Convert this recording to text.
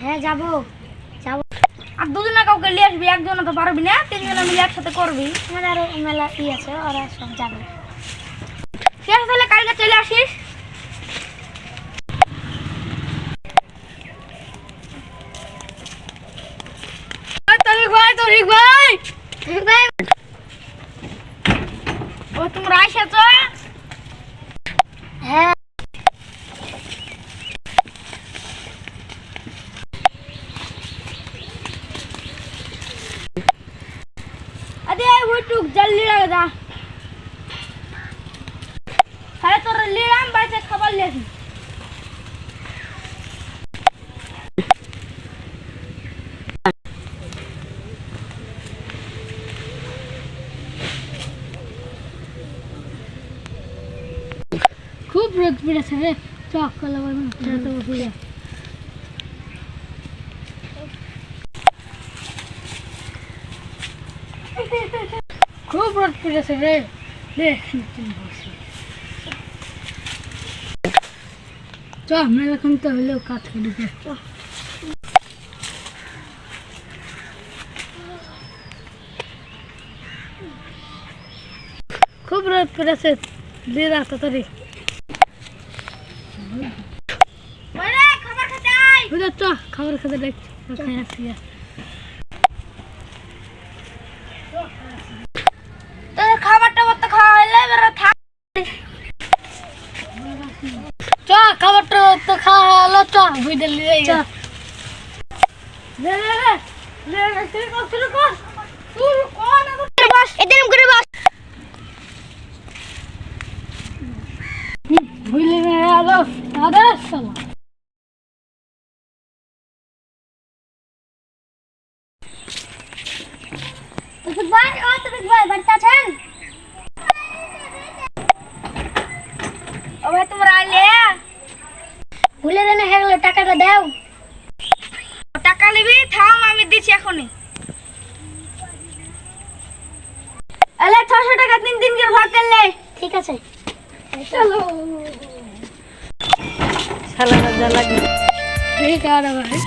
হ্যাঁ যাব। যাব। আর দুজনে কাউকে নিয়ে আসবি একজনে তো পারবি না তিনজনে মিলে একসাথে করবি। আমার আরও মেলা ই আছে ওরা সব যাবে। ঠিক আছে তাহলে কালকে চলে আসিস। ওই তরিক ভাই তরিক ভাই। ভাই। ও তোমরা হ্যাঁ আরে উঠুক জলদি লাগে যা আরে তোর লিরাম বাইতে খাবার লিয়েছি খুব রোদ পড়েছে রে চক কলা তো বুঝে খুব রোদ পড়েছে রে। চ হলেও কাজ করি খুব রোদ পড়েছে। দিয়ে রাস্তা তারি খাবার খেতে খাবার খেতে দেখছি চ খাবারটা তো খাওয়া হলো চ বুঝতে লিয়ে চ। লে লে লে লে লে কর শুরু কর? শুরু কর না বস করে বস। বুঝলি না আলো দাদা সালা তুই ভাই ও ভাই বাড়িতে আছেন? ও তোমরা আইলে? ভুলে দেনে হয়ে গেলো টাকাটা দাও। টাকা নিবি? থাম আমি দিচ্ছি এখনই। আলে ছশো টাকা তিন করে ভাগ করলে। ঠিক আছে। চলো। ঠিক আছে ভাই।